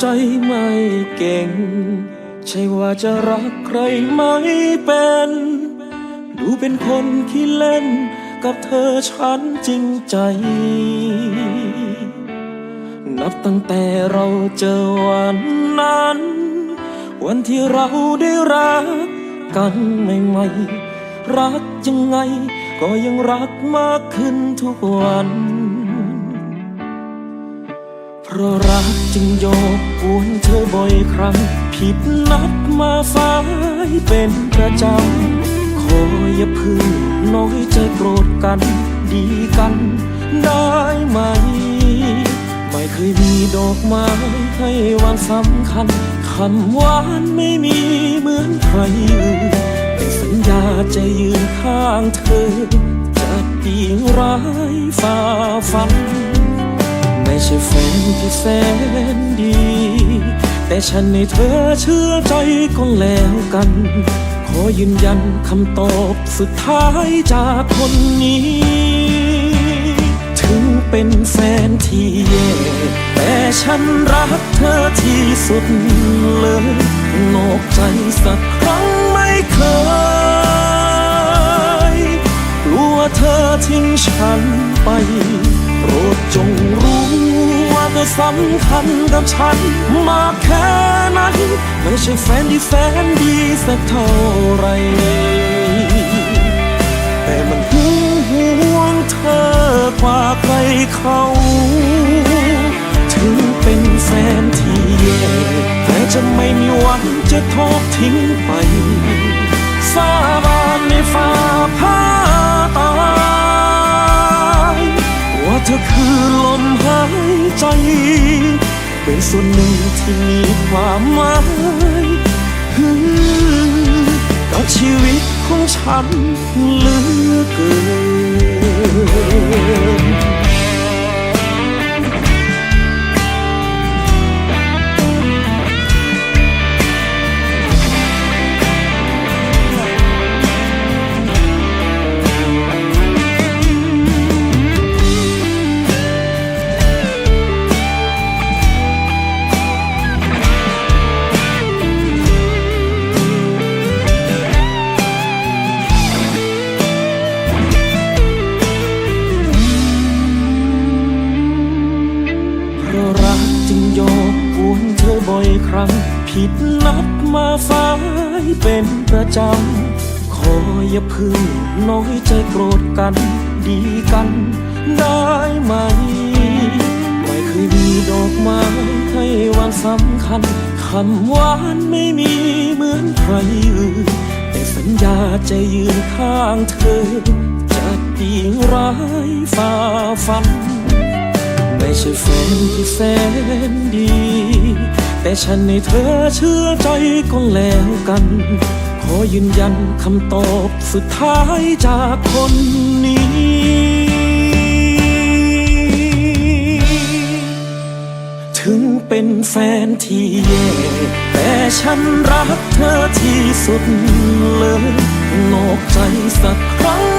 ใจไม่เก่ง ใช่ว่าจะรักใครไม่เป็น ดูเป็นคนขี้เล่น กับเธอฉันจริงใจ นับตั้งแต่เราเจอวันนั้น วันที่เราได้รักกันใหม่ๆรักยังไง ก็ยังรักมากขึ้นทุกวัน เพราะรักจึงโยกกวนเธอบ่อยครั้ง ผิดนัดมาฟ้ายเป็นประจำ ขออย่าเพึ่งน้อยใจโกรธกัน ดีกันได้ไหม ไม่เคยมีดอกไม้ให้วันสำคัญคำหวานไม่มีเหมือนใครอื่นแต่สัญญาจะยืนข้างเธอ จะดีร้ายฝ่าฟัน ใช่แฟนที่แสนดี แต่ฉันในเธอเชื่อใจก็แล้วกัน ขอยืนยันคำตอบสุดท้ายจากคนนี้ ถึงเป็นแฟนที่แย่แต่ฉันรักเธอที่สุดเลยนอกใจสักครั้งไม่เคยกลัวเธอทิ้งฉันไป โปรดจงรู้ว่าเธอสำคัญกับฉันมากแค่ไหนไม่ใช่แฟนที่แสนดีสักเท่าไร แต่มันห่วงเธอกว่าใครเขาถึงเป็นแฟนที่แย่แต่จะไม่มีวันจะทอดทิ้งไป สาบานในฟ้าผ่า อคือลมหายใจ เป็นส่วนหนึ่งที่มีความหมายกับชีวิตของฉันเหลือเกิน เรารักจึงโยกกวนเธอบ่อยครั้ง ผิดนัดมาฟ้ายเป็นประจำ ขออย่าพึ่งน้อยใจโกรธกันดีกันได้ไหม ไม่เคยมีดอกไม้ให้วันสำคัญคำหวานไม่มีเหมือนใครอื่นแต่สัญญาจะยืนข้างเธอ จะดีร้ายฝ่าฟัน ไม่ใช่แฟนที่แสนดี แต่ฉันในเธอเชื่อใจก็แล้วกัน ขอยืนยันคำตอบสุดท้ายจากคนนี้ถึงเป็นแฟนที่แย่ แต่ฉันรักเธอที่สุดเลยนอกใจสักครั้ง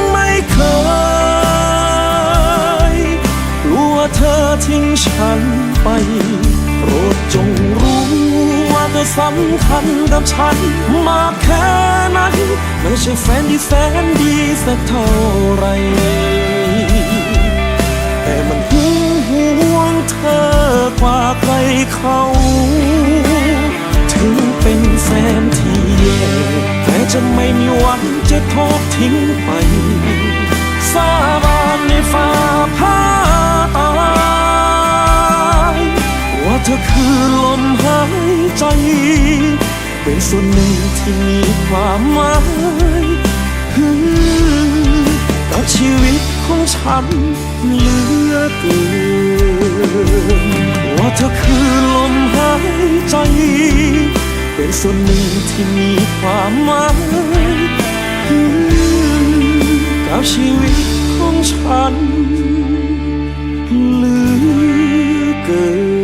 ฉันไปโปรดจงรู้ว่าเธอสำคัญกับฉันมากแค่ไหนไม่ใช่แฟนที่แสนดีสักเท่าไร แต่มันห่วงเธอกว่าใครเขาถึงเป็นแฟนที่แย่แต่จะไม่มีวันจะทอดทิ้งไป สาบานในฟ้าผ่า เป็นส่วนหนึ่งที่มีความหมายกับชีวิตของฉันเหลือเกินว่าเธอคือลมหายใจ เป็นส่วนหนึ่งที่มีความหมายกับชีวิตของฉันเหลือเกิน